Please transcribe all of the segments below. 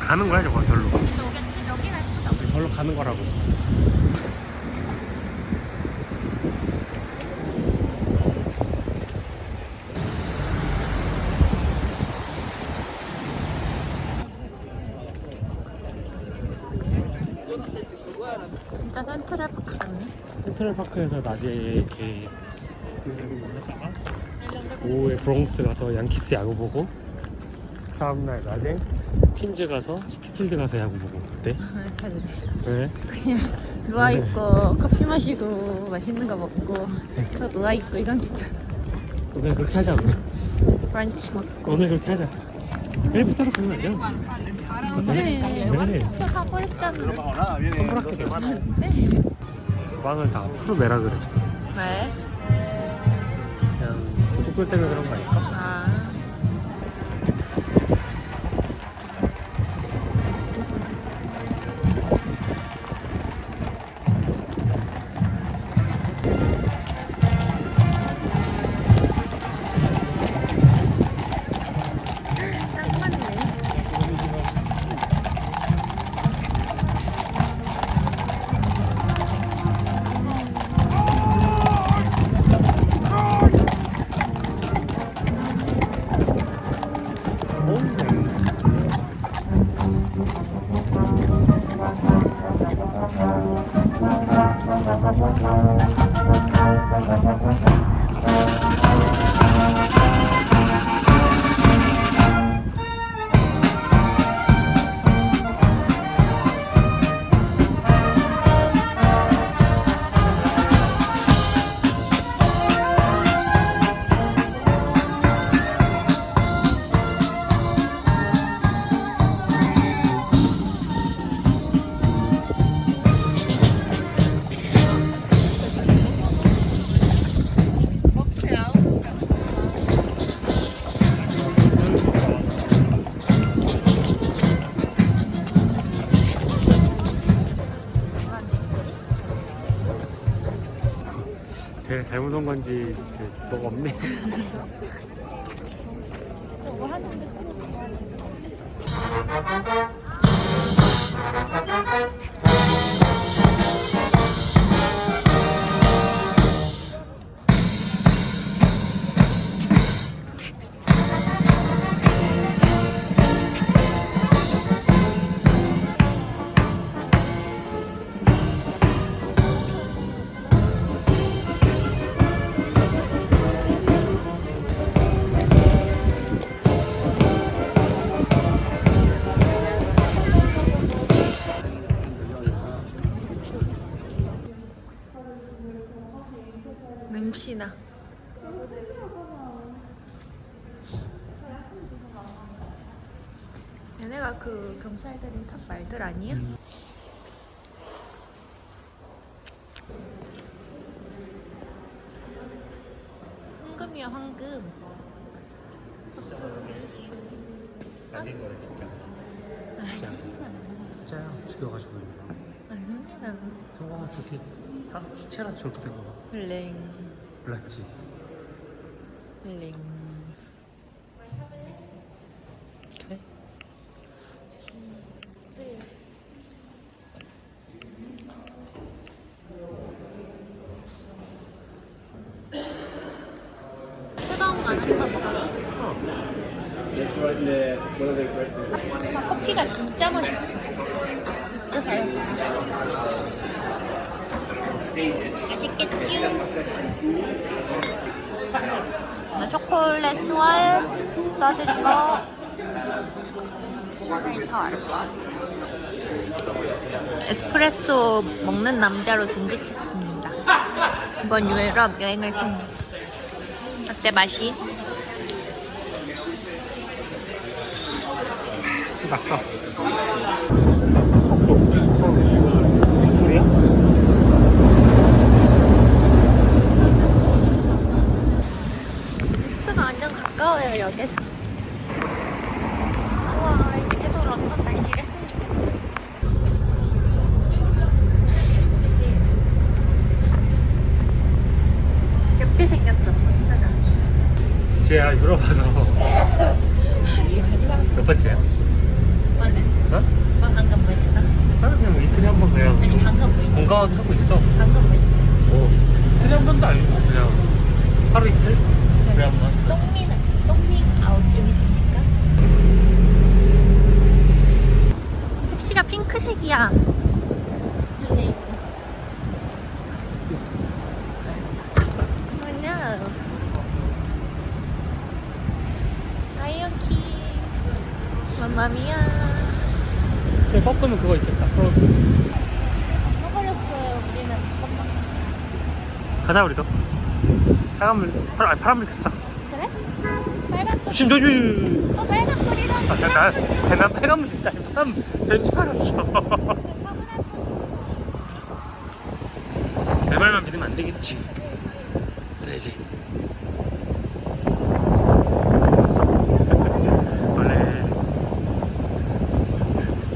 가는 거야 저거 절로. 오겠지? 여기가 예쁘다. 절로 가는 거라고. 진짜 센트럴파크 같네. 센트럴파크에서 낮에 이렇게 오후에 브롱스 가서 양키스 야구 보고 다음날 낮에 퀸즈 가서 시티필드 가서 야구 보고 어때? 왜? 그냥 누워있고 커피 마시고 맛있는 거 먹고 또 누워있고 이건 괜찮아. 오늘 그렇게 하자 오늘 브런치 먹고. 오늘 그렇게 하자 내일부터로 가면 되죠? 네. 네표 사버렸잖아. 동그랗게 돼 네. 주방을 다 푸르메라 그래 왜? 그냥 고속돌 때문에 그런 거 아닐까? 아. 제 일 잘못 온 건지 제- 뭐가 없네 아니야? 음. 황금이야 황금. 아닌 거네 진짜 진짜 진짜야 죽여가지고 아니야. 저거 저렇게 다 시체라서 저렇게 된 거 봐 랭 몰랐지 랭. 그래? 뜨거운 거 아메리카노 먹을래? 아, 커피가 진짜 맛있어. 진짜 잘했어. 맛있겠지? 나 초콜릿 스월, 소시지 버, 스트로베리 타르트. 에스프레소 먹는 남자로 등극했습니다. 이번 유럽 여행을 통해. 어때 맛이? 났어 숙소가 완전 가까워요 역에서 물어봐서 몇 번째야? 오빠는? 어? 오빠 방금 뭐 했어? 나는 그냥 뭐 이틀에 한 번 그냥 아니 방금 뭐 했어? 건강하게 하고 있어 방금 뭐 했어? 뭐 번도 아니고 그냥 하루 이틀? 그래 한 번. 똥미는 똥미 아웃 중이십니까? 택시가 핑크색이야. 네. 뭐냐? 라이언킹. 맘마미야. 그래 꺾으면 그거 있겠다 프로스 떠버렸어요. 우리는 잠깐만. 가자 우리도. 파란불 파란 아니 파란불 됐어. 그래? 빨간 불. 조심 조심 어 빨간 불이라니. 아, 나, 나, 나 파란불 됐다. 파란 된줄 알았어. 뻔했어. 내 말만 믿으면 안 되겠지. 그래야지. 원래.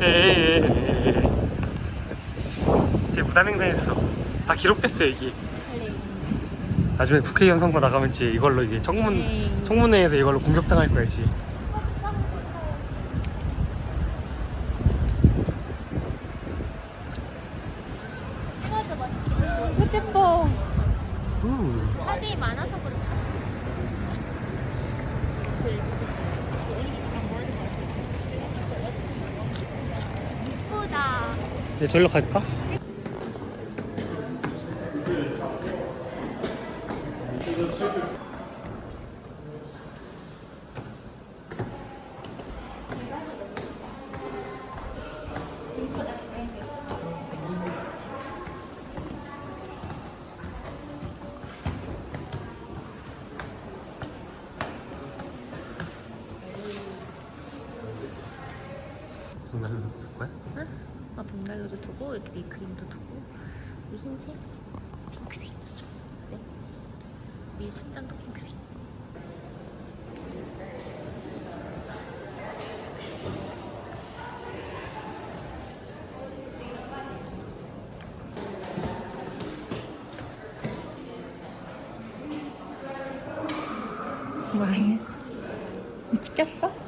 에에에에에. 제 무단횡단했어. 다 기록됐어 여기 나중에 국회의원 선거 나가면 이제 이걸로 이제 청문 에이. 청문회에서 이걸로 공격당할 거야 지 예뻐. 우. 사진이 많아서 그렇다. 예쁘다. 이제 저기로 가실까? 아, 봄날로도 두고 이렇게 위크림도 두고 이 흰색, 핑크색. 네. 위 천장도 핑크색. 뭐해? 찍혔어?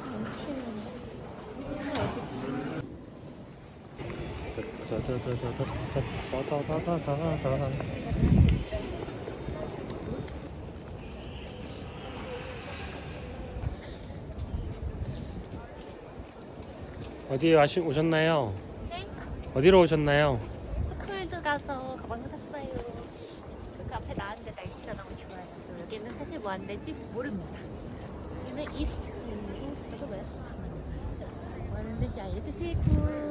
어디 와시, 오셨나요? 네. 어디로 오셨나요? 스쿨드 가서 가방 샀어요. 그 앞에 나왔는데 날씨가 너무 좋아요. 여기는 사실 뭐안 되지 모릅니다. 여기는 이스트. 음, 저거 뭐야? 뭐 하는 데지 알려주실 분.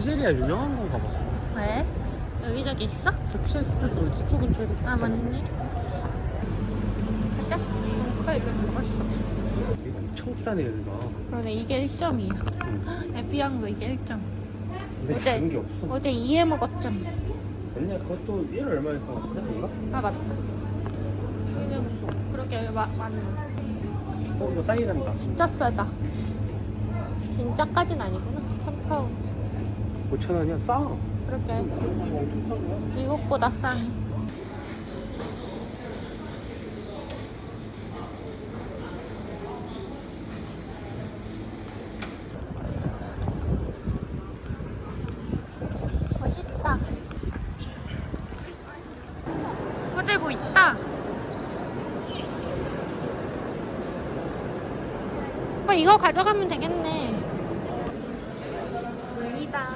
저 피제리아 유명한 건가 봐. 왜? 여기저기 있어? 저 피자 스트레스 우리 숙소 근처에서 아 맞네. 가자. 컬드 먹을 수 없어. 이거 엄청 싸네 여기가. 그러네 이게 1점이야. 응. 에피앙도 이게 1점. 근데 어제- 작은 게 없어. 어제 2에 먹었점. 아니야 그것도 1 얼마일 것 같은데 뭔가? 아 맞다. 여기는 그렇게 마, 많네. 어 이거 사이란다. 진짜 싸다. 진짜까진 아니구나. 3파운드. 5천 원이야 싸. 그렇게. 미국보다 싸네. 멋있다. 스포제보 있다. 어, 이거 가져가면 되겠네. 물이다.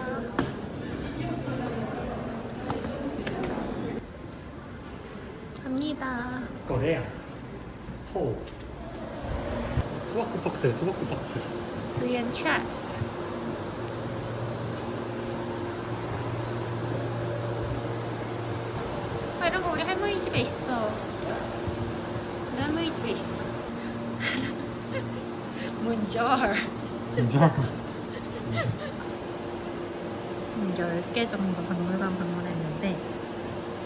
갑니다. 거래야. 호. 토바코 박스야 토바코 박스. Korean chess. 아, 이런 거 우리 할머니 집에 있어. 우리 할머니 집에 있어. 문절. 진짜? 10개 정도 박물관 방문했는데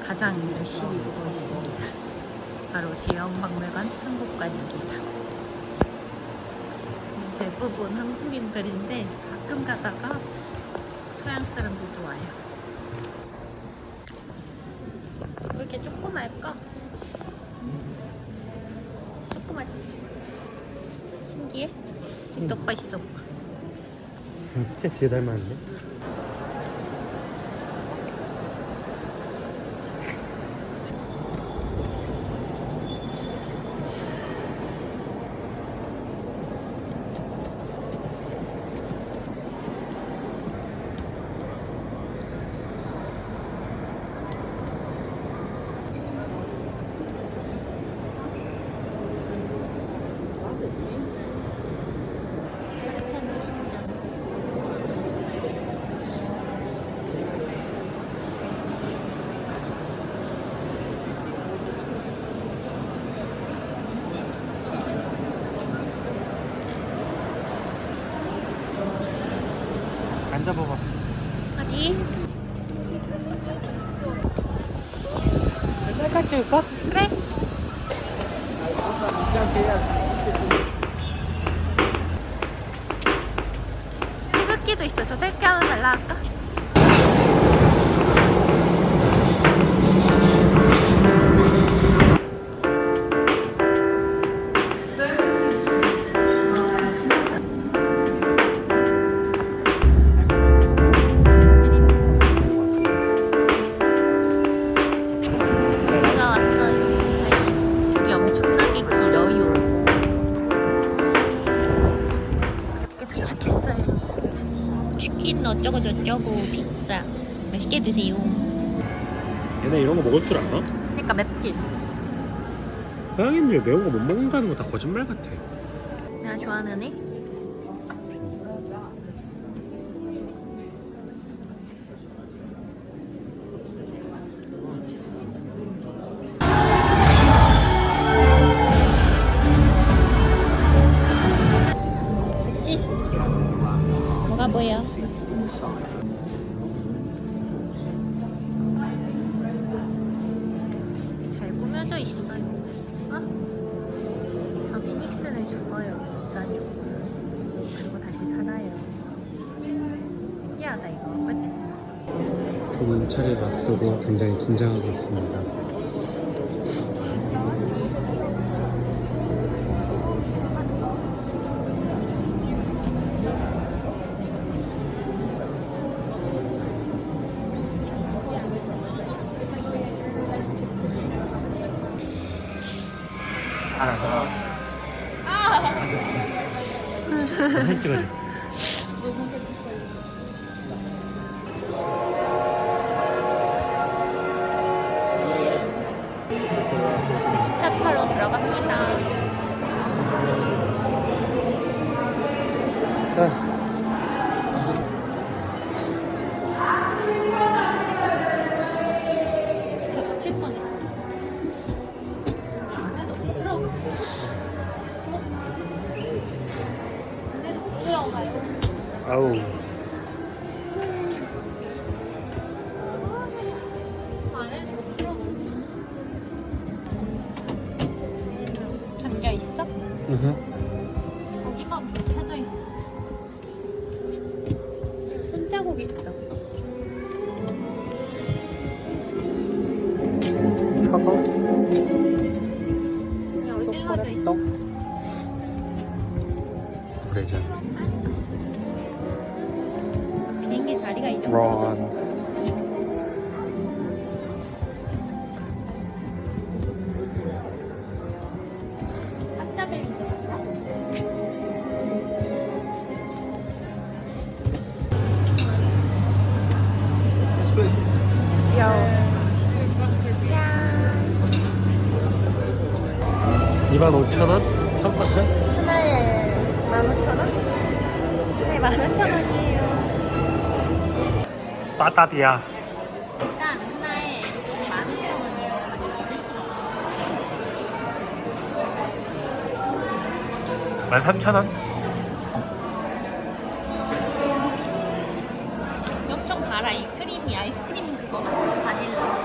가장 열심히 보고 있습니다. 바로 대형 박물관 한국관입니다. 대부분 한국인들인데 가끔 가다가 서양 사람들도 와요. 이렇게 조그말까? 조그맣지? 신기해? 진짜 오빠 있어. 진짜 뒤에 닮았네. 따뜻한 신장. 앉아봐봐. 어디? 찍을까? 그래. 태극기도 있어. 저 태극기 하나 달라 할까? 어쩌고 저쩌고 피자 맛있게 드세요. 얘네 이런 거 먹을 줄 알아? 그러니까 맵지. 서양인들 매운 거 못 먹는다는 거 다 거짓말 같아. 내가 좋아하는 애. 뭐가 차례를 앞두고 굉장히 긴장하고 있습니다. 사진 찍어줘. 아 자리가 이 정도. 런. 한자벨 있어. 짠. 25,000원? 3박스? 빠따디야. 일단 하나에 15,000원이에요. 다시 없을 수가 없어. 13,000원? 엄청 달아. 이 크림이 아이스크림 그거 같아. 바닐라.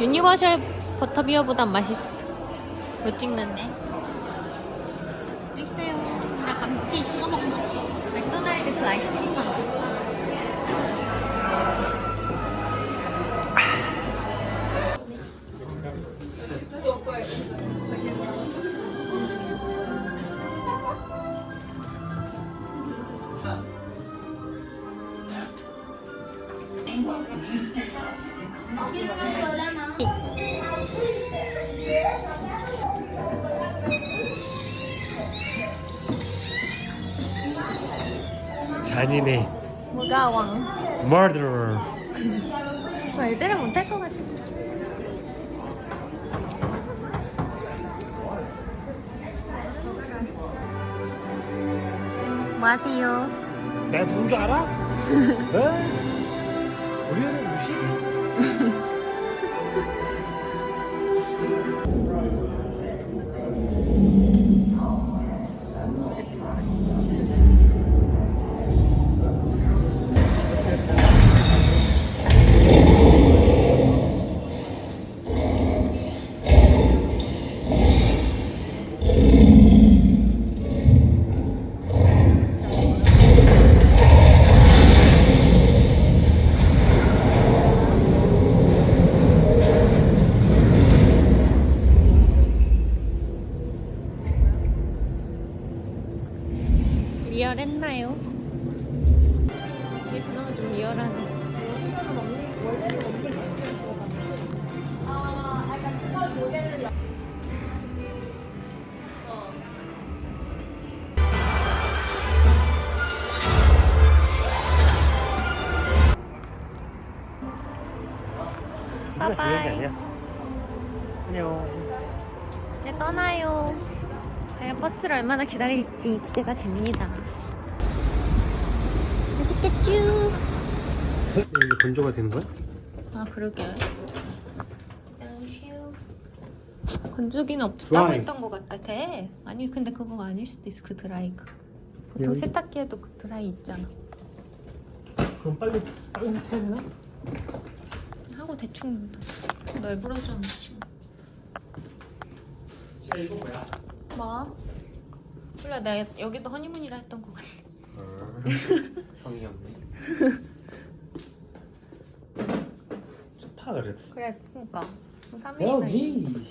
유니버셜 버터비어보단 맛있어. 못 찍는데. 있 Murderer. 말들은 못할 것 같아. 뭐 하세요? 내가 누군 줄 알아? 어? 우리 애는 아니야. 안녕. 이제 떠나요. 과연 버스를 얼마나 기다릴지 기대가 됩니다. 맛있겠쥬? 이게 건조가 되는 거야? 아 그러게. 짱슈. 건조기는 없다고 드라이. 했던 것 같아. 아니 근데 그거 아닐 수도 있어 그 드라이가. 보통 여기? 세탁기에도 그 드라이 있잖아. 그럼 빨리 빨리 해야 되나? 하고 대충 널브러졌지 뭐. 야 이거 뭐야? 뭐? 몰라 내가 여기도 허니문이라 했던 것 같아. 성의 없네. 좋다 그래도. 그래 그러니까 3일이나 여기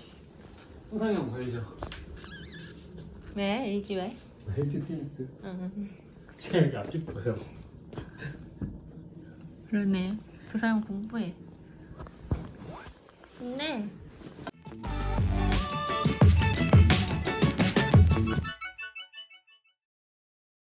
성상이 형 보여줘. 왜? LG 왜? LG 트윈스. 응. 여기 앞집 보여. 그러네. 저 사람 공부해. 근데